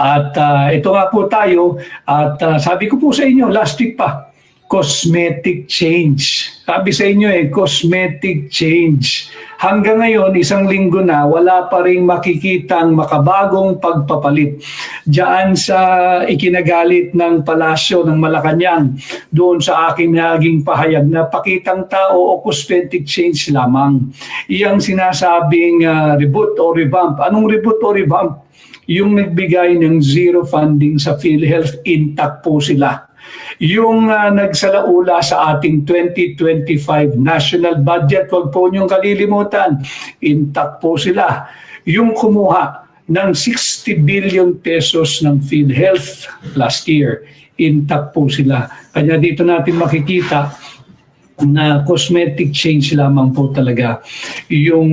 At ah, ito nga po tayo at ah, sabi ko po sa inyo last week pa, cosmetic change. Sabi sa inyo eh, cosmetic change. Hanggang ngayon, isang linggo na, wala pa rin makikitang makabagong pagpapalit. Diyan sa ikinagalit ng palasyo ng Malacanang, doon sa aking naging pahayag na pakitang tao o cosmetic change lamang. Iyang sinasabing ah, reboot o revamp. Anong reboot o revamp? Yung nagbigay ng zero funding sa PhilHealth, intact po sila yung uh, nagsalaula sa ating 2025 national budget, wag po niyong kalilimutan, intact po sila. Yung kumuha ng 60 billion pesos ng PhilHealth last year, intact po sila. Kanya dito natin makikita na cosmetic change lamang po talaga yung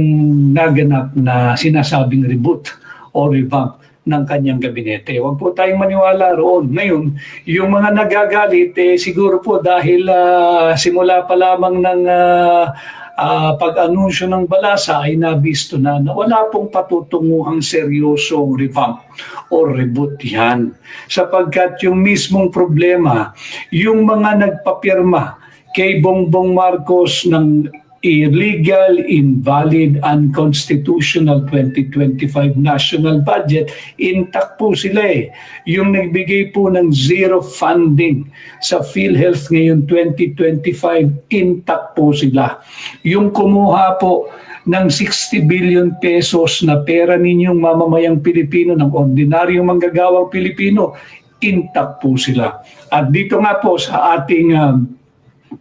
naganap na sinasabing reboot o revamp ng kanyang gabinete. Huwag po tayong maniwala roon. Ngayon, yung mga nagagalit, eh, siguro po dahil ah, simula pa lamang ng ah, ah, pag-anunsyo ng balasa ay nabisto na na wala pong patutunguhang seryosong revamp o reboot yan. Sapagkat yung mismong problema, yung mga nagpapirma kay Bongbong Marcos ng illegal, invalid, unconstitutional 2025 national budget, intact po sila eh. Yung nagbigay po ng zero funding sa PhilHealth ngayon 2025, intact po sila. Yung kumuha po ng 60 billion pesos na pera ninyong mamamayang Pilipino, ng ordinaryong manggagawang Pilipino, intact po sila. At dito nga po sa ating um,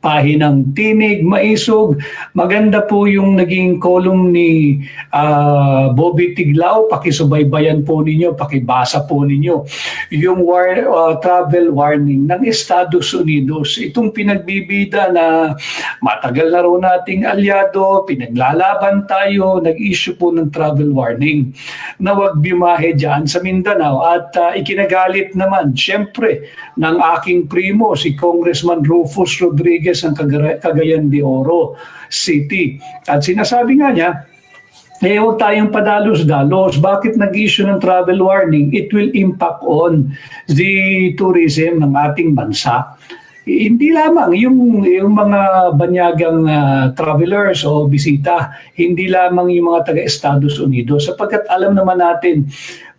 pahinang tinig, maisog. Maganda po yung naging column ni ah, Bobby Tiglao. Pakisubaybayan po ninyo, pakibasa po ninyo. Yung war, ah, travel warning ng Estados Unidos. Itong pinagbibida na matagal na raw nating alyado, pinaglalaban tayo, nag-issue po ng travel warning na wag bimahe dyan sa Mindanao. At ah, ikinagalit naman, syempre, ng aking primo, si Congressman Rufus Rodriguez ng Cagara- Cagayan de Oro City. At sinasabi nga niya, eh, huwag tayong padalos-dalos. Bakit nag-issue ng travel warning? It will impact on the tourism ng ating bansa. Hindi lamang yung, yung mga banyagang ah, travelers o bisita, hindi lamang yung mga taga-Estados Unidos. Sapagkat alam naman natin,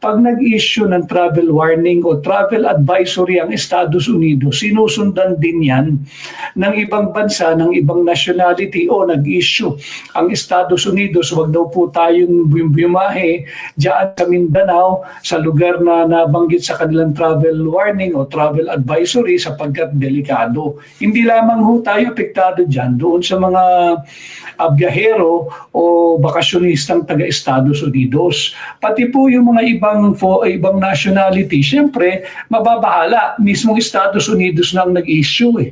pag nag-issue ng travel warning o travel advisory ang Estados Unidos, sinusundan din yan ng ibang bansa, ng ibang nationality o nag-issue ang Estados Unidos, wag daw po tayong bum- bumahe dyan sa Mindanao sa lugar na nabanggit sa kanilang travel warning o travel advisory sapagkat delikado. Hindi lamang ho tayo apektado dyan doon sa mga biyahero o bakasyonistang taga-Estados Unidos. Pati po yung mga ibang fo, ibang nationality, syempre mababahala mismong Estados Unidos na ang nag-issue eh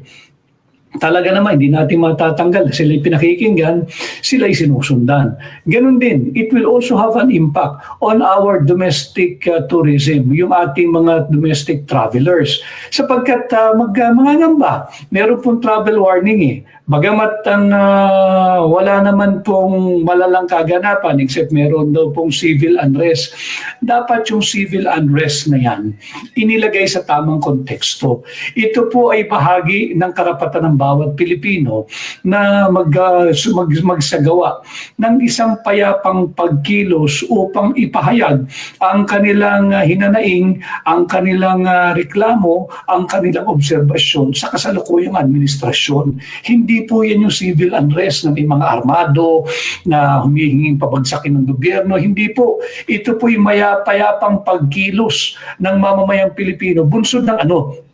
talaga naman, hindi natin matatanggal. Sila'y pinakikinggan, sila'y sinusundan. Ganun din, it will also have an impact on our domestic uh, tourism, yung ating mga domestic travelers. Sapagkat uh, mag, uh, mga ngamba, meron pong travel warning eh. Bagamat ang uh, wala naman pong malalang kaganapan except meron daw pong civil unrest. Dapat yung civil unrest na yan inilagay sa tamang konteksto. Ito po ay bahagi ng karapatan ng bawat Pilipino na mag, uh, mag, magsagawa ng isang payapang pagkilos upang ipahayag ang kanilang uh, hinanaing, ang kanilang uh, reklamo, ang kanilang obserbasyon sa kasalukuyang administrasyon. Hindi po yan yung civil unrest na may mga armado na humihinging pabagsakin ng gobyerno. Hindi po. Ito po yung maya-payapang pagkilos ng mamamayang Pilipino. Bunsod ng ano?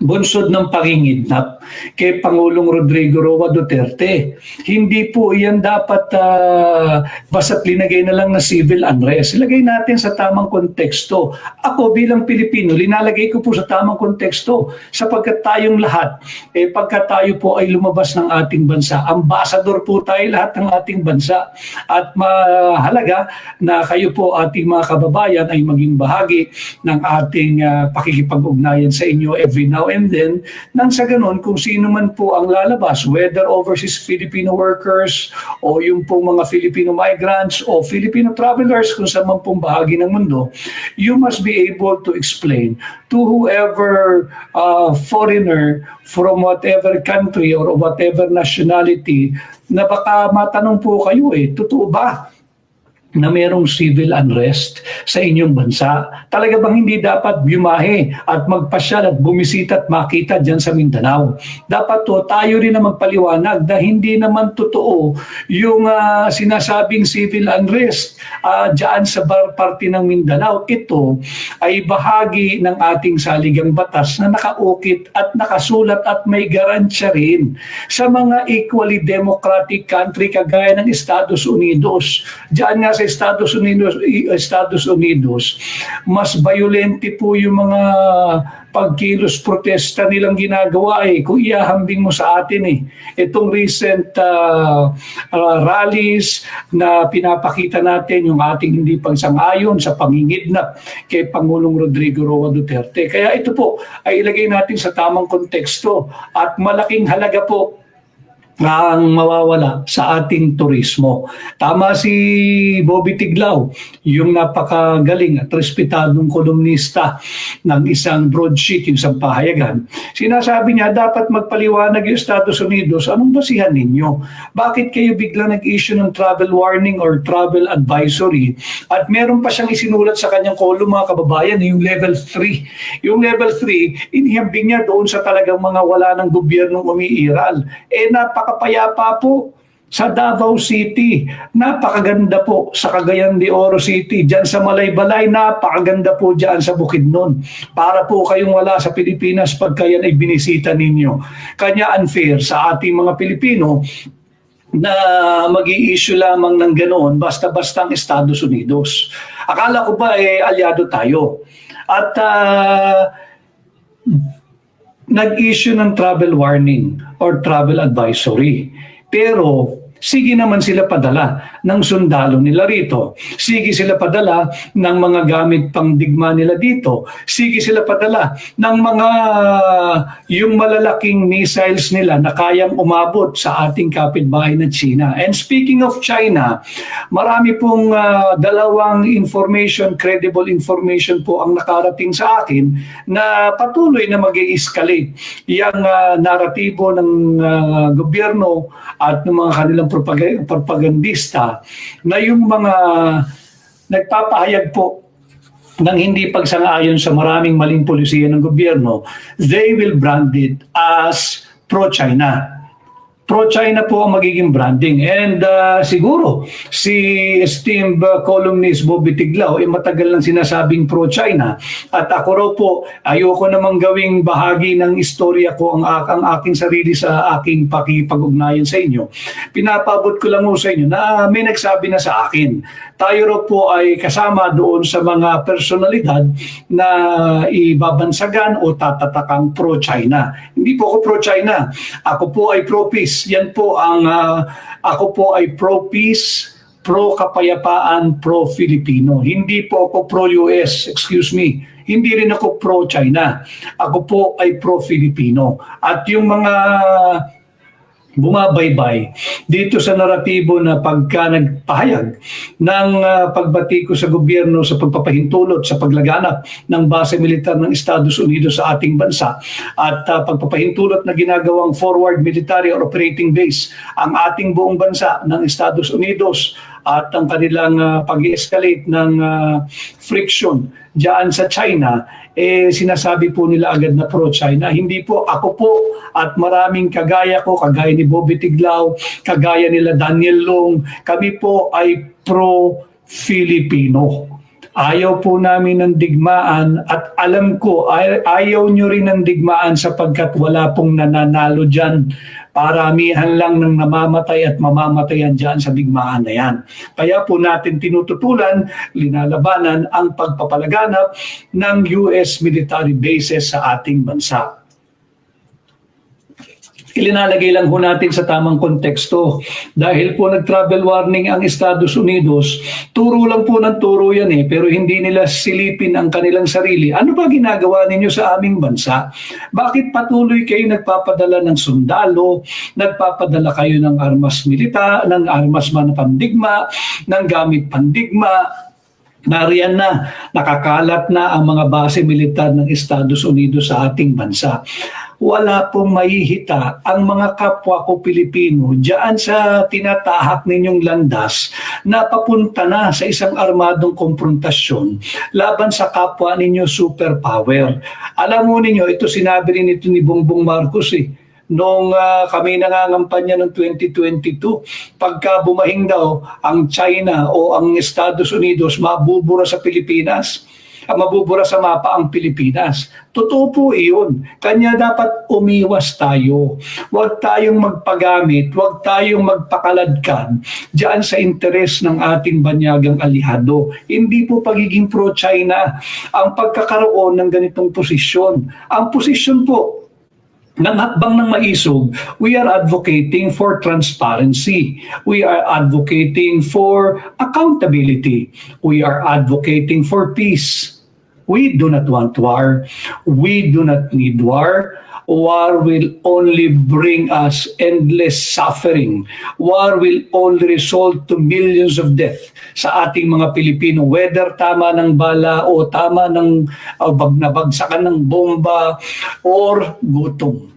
Bunsod ng pangingidnap kay Pangulong Rodrigo Roa Duterte. Hindi po iyan dapat uh, basta't linagay na lang na civil unrest. Ilagay natin sa tamang konteksto. Ako bilang Pilipino, linalagay ko po sa tamang konteksto sapagkat tayong lahat, eh, pagka tayo po ay lumabas ng ating bansa, ambassador po tayo lahat ng ating bansa at mahalaga na kayo po ating mga kababayan ay maging bahagi ng ating uh, pakikipag-ugnayan sa inyo every now and then, nang sa ganun, kung sino man po ang lalabas, whether overseas Filipino workers o yung po mga Filipino migrants o Filipino travelers kung saan man pong bahagi ng mundo, you must be able to explain to whoever uh, foreigner from whatever country or whatever nationality na baka matanong po kayo eh, totoo ba na merong civil unrest sa inyong bansa. Talaga bang hindi dapat bumahe at magpasyal at bumisita at makita dyan sa Mindanao? Dapat to tayo rin na magpaliwanag na hindi naman totoo yung ah, sinasabing civil unrest uh, dyan sa parte ng Mindanao. Ito ay bahagi ng ating saligang batas na nakaukit at nakasulat at may garansya rin sa mga equally democratic country kagaya ng Estados Unidos. Diyan nga sa Estados Unidos, Estados Unidos, mas violente po yung mga pagkilos protesta nilang ginagawa eh. Kung iahambing mo sa atin eh. Itong recent uh, uh, rallies na pinapakita natin yung ating hindi pagsang-ayon sa pangingidnap kay Pangulong Rodrigo Roa Duterte. Kaya ito po ay ilagay natin sa tamang konteksto at malaking halaga po ang mawawala sa ating turismo. Tama si Bobby Tiglao, yung napakagaling at respetadong kolumnista ng isang broadsheet, yung isang pahayagan. Sinasabi niya, dapat magpaliwanag yung Estados Unidos, anong basihan ninyo? Bakit kayo bigla nag-issue ng travel warning or travel advisory? At meron pa siyang isinulat sa kanyang kolum, mga kababayan, yung level 3. Yung level 3, inihambing niya doon sa talagang mga wala ng gobyernong umiiral. Eh, napakapayapa po sa Davao City. Napakaganda po sa Cagayan de Oro City. Diyan sa Malaybalay, napakaganda po diyan sa Bukidnon. Para po kayong wala sa Pilipinas pagka yan ay binisita ninyo. Kanya unfair sa ating mga Pilipino na mag issue lamang ng ganoon basta-basta ang Estados Unidos. Akala ko ba eh aliado tayo. At ah, nag-issue ng travel warning or travel advisory. Pero sige naman sila padala ng sundalo nila rito. Sige sila padala ng mga gamit pang digma nila dito. Sige sila padala ng mga yung malalaking missiles nila na kayang umabot sa ating kapitbahay na China. And speaking of China, marami pong ah, dalawang information, credible information po ang nakarating sa akin na patuloy na mag escalate yung ah, naratibo ng ah, gobyerno at ng mga kanilang propag- propagandista na yung mga nagpapahayag po ng hindi pagsang-ayon sa maraming maling polisiya ng gobyerno, they will brand it as pro-China pro-China po ang magiging branding. And uh, siguro, si esteemed uh, columnist Bobby Tiglao, eh, matagal nang sinasabing pro-China. At ako raw po, ayoko namang gawing bahagi ng istorya ko ang, ang aking sarili sa aking pakipag-ugnayan sa inyo. Pinapabot ko lang po sa inyo na may nagsabi na sa akin. Tayo raw po ay kasama doon sa mga personalidad na ibabansagan o tatatakang pro-China. Hindi po ako pro-China. Ako po ay pro-peace. Yan po ang ah, ako po ay pro-peace, pro-kapayapaan, pro-Filipino. Hindi po ako pro-US, excuse me. Hindi rin ako pro-China. Ako po ay pro-Filipino. At yung mga bumabaybay dito sa naratibo na pagka nagpahayag ng ah, pagbati ko sa gobyerno sa pagpapahintulot sa paglaganap ng base militar ng Estados Unidos sa ating bansa at ah, pagpapahintulot na ginagawang forward military or operating base ang ating buong bansa ng Estados Unidos at ang kanilang ah, pag-escalate ng ah, friction diyan sa China eh sinasabi po nila agad na pro-China. Hindi po ako po at maraming kagaya ko, kagaya ni Bobby Tiglao, kagaya nila Daniel Long, kami po ay pro-Filipino. Ayaw po namin ng digmaan at alam ko ay, ayaw nyo rin ng digmaan sapagkat wala pong nananalo dyan. Paramihan lang ng namamatay at mamamatayan dyan sa digmaan na yan. Kaya po natin tinututulan, linalabanan ang pagpapalaganap ng US military bases sa ating bansa. Ilinalagay lang ho natin sa tamang konteksto. Dahil po nag-travel warning ang Estados Unidos, turo lang po ng turo yan eh, pero hindi nila silipin ang kanilang sarili. Ano ba ginagawa ninyo sa aming bansa? Bakit patuloy kayo nagpapadala ng sundalo, nagpapadala kayo ng armas milita, ng armas man pandigma, ng gamit pandigma, Nariyan na, nakakalat na ang mga base militar ng Estados Unidos sa ating bansa. Wala pong mahihita ang mga kapwa ko Pilipino diyan sa tinatahak ninyong landas na papunta na sa isang armadong konfrontasyon laban sa kapwa ninyo superpower. Alam mo ninyo, ito sinabi rin ito ni Bongbong Marcos eh nung ah, kami nangangampanya noong 2022, pagka bumahing daw ang China o ang Estados Unidos, mabubura sa Pilipinas ah, mabubura sa mapa ang Pilipinas. Totoo po iyon. Kanya dapat umiwas tayo. Huwag tayong magpagamit, huwag tayong magpakaladkad diyan sa interes ng ating banyagang alihado. Hindi po pagiging pro-China ang pagkakaroon ng ganitong posisyon. Ang posisyon po ng hakbang ng maisog, we are advocating for transparency. We are advocating for accountability. We are advocating for peace. We do not want war. We do not need war. War will only bring us endless suffering. War will only result to millions of death sa ating mga Pilipino. Whether tama ng bala o tama ng uh, bag nabagsakan ng bomba or gutom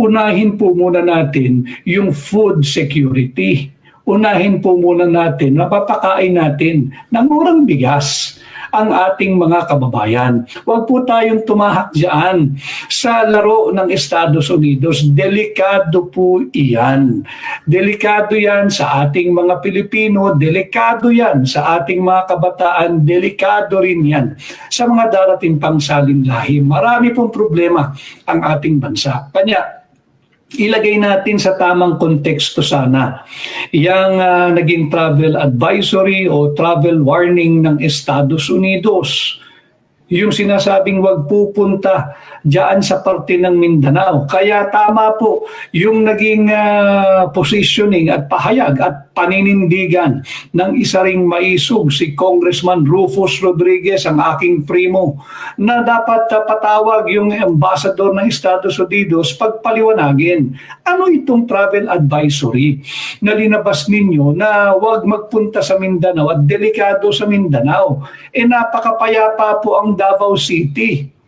unahin po muna natin yung food security. Unahin po muna natin, mapapakain natin ng murang bigas ang ating mga kababayan. Huwag po tayong tumahak dyan sa laro ng Estados Unidos. Delikado po iyan. Delikado yan sa ating mga Pilipino, delikado yan sa ating mga kabataan, delikado rin yan sa mga darating pang salinlahi. Marami pong problema ang ating bansa. Kanya, ilagay natin sa tamang konteksto sana. Yang ah, naging travel advisory o travel warning ng Estados Unidos. Yung sinasabing wag pupunta diyan sa parte ng Mindanao. Kaya tama po yung naging ah, positioning at pahayag at paninindigan ng isa ring maisog si Congressman Rufus Rodriguez, ang aking primo, na dapat ah, patawag yung ambassador ng Estados Unidos pagpaliwanagin. Ano itong travel advisory na linabas ninyo na huwag magpunta sa Mindanao at delikado sa Mindanao? E napakapayapa po ang Davao City.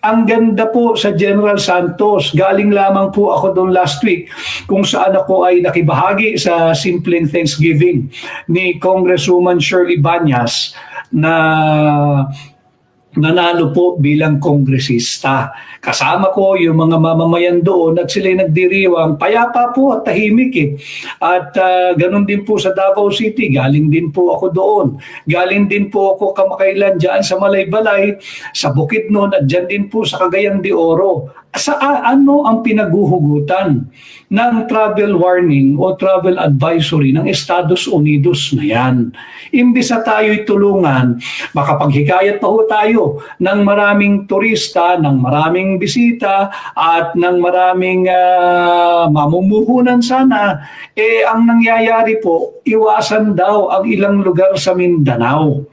Ang ganda po sa General Santos. Galing lamang po ako doon last week kung saan ako ay nakibahagi sa simpleng Thanksgiving ni Congresswoman Shirley Banyas na nanalo po bilang kongresista. Kasama ko yung mga mamamayan doon at sila'y nagdiriwang. Payapa po at tahimik eh. At ah, ganun din po sa Davao City. Galing din po ako doon. Galing din po ako kamakailan dyan sa Malaybalay, sa Bukidnon at dyan din po sa Cagayan de Oro. Sa ano ang pinaguhugutan ng travel warning o travel advisory ng Estados Unidos na yan? Imbis na tayo'y tulungan, makapaghikayat pa ho tayo ng maraming turista, ng maraming bisita, at ng maraming ah, mamumuhunan sana, eh ang nangyayari po, iwasan daw ang ilang lugar sa Mindanao.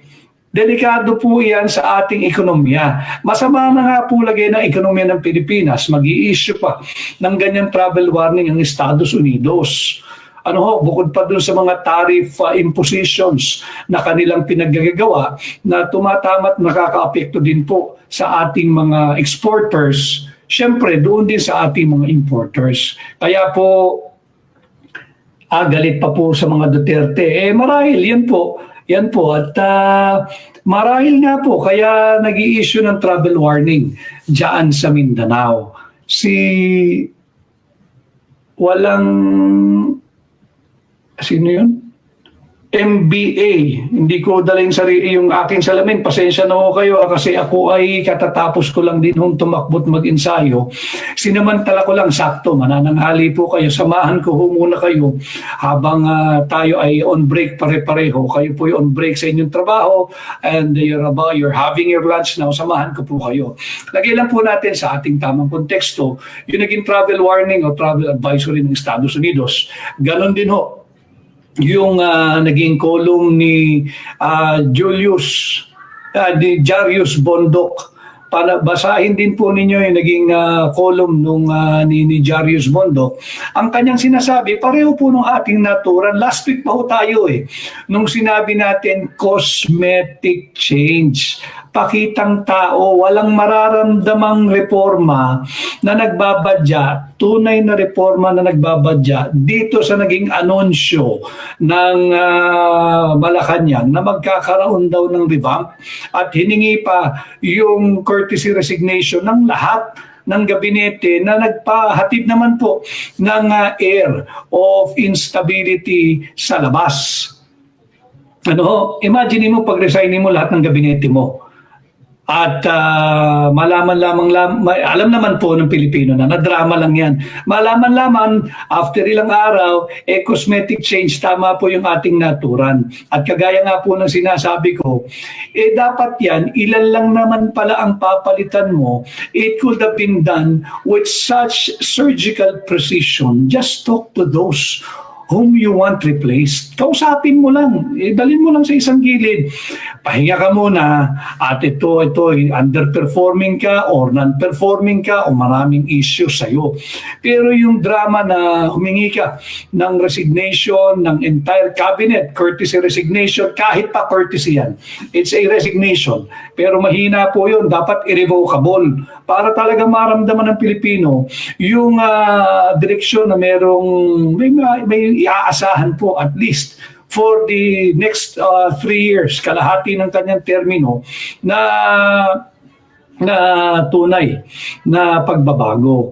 Delikado po yan sa ating ekonomiya. Masama na nga po lagay ng ekonomiya ng Pilipinas. mag issue pa ng ganyan travel warning ang Estados Unidos. Ano ho, bukod pa dun sa mga tariff uh, impositions na kanilang pinaggagawa na tumatamat nakakaapekto din po sa ating mga exporters, syempre doon din sa ating mga importers. Kaya po, ah, galit pa po sa mga Duterte. Eh marahil, yan po, yan po. At ah, marahil nga po, kaya nag issue ng travel warning dyan sa Mindanao. Si walang, sino yun? MBA. Hindi ko dala yung, sarili, yung aking salamin. Pasensya na ho kayo ah, kasi ako ay katatapos ko lang din hong tumakbot mag-ensayo. Sinamantala ko lang sakto. Manananghali po kayo. Samahan ko ho muna kayo habang ah, tayo ay on break pare-pareho. Kayo po ay on break sa inyong trabaho and you're, about, you're having your lunch now. Samahan ko po kayo. Lagay lang po natin sa ating tamang konteksto yung naging travel warning o travel advisory ng Estados Unidos. Ganon din ho yung ah, naging column ni ah, Julius ah, ni Jarius Bondok para basahin din po ninyo yung naging ah, column nung ah, ni, ni Jarius Bondok. Ang kanyang sinasabi, pareho po nung ating naturan. Last week pa ho tayo eh. Nung sinabi natin, cosmetic change. Pakitang tao, walang mararamdamang reforma na nagbabadya, tunay na reforma na nagbabadya dito sa naging anunsyo ng ah, Malacanang na magkakaroon daw ng revamp at hiningi pa yung courtesy resignation ng lahat ng gabinete na nagpahatid naman po ng ah, air of instability sa labas. Ano, imagine mo pag resignin mo lahat ng gabinete mo. At ah, malaman lamang, lam, ma- alam naman po ng Pilipino na nadrama lang yan. Malaman lamang after ilang araw, eh cosmetic change, tama po yung ating naturan. At kagaya nga po ng sinasabi ko, eh dapat yan, ilan lang naman pala ang papalitan mo. It could have been done with such surgical precision. Just talk to those whom you want replaced, kausapin mo lang. Eh, dalhin mo lang sa isang gilid. Pahinga ka muna at ito, ito, underperforming ka or non-performing ka o maraming issues sa'yo. Pero yung drama na humingi ka ng resignation ng entire cabinet, courtesy resignation, kahit pa courtesy yan. It's a resignation. Pero mahina po yun, dapat irrevocable para talaga maramdaman ng Pilipino yung ah, direksyon na merong may, may iaasahan po at least for the next uh, three years, kalahati ng kanyang termino na na tunay na pagbabago.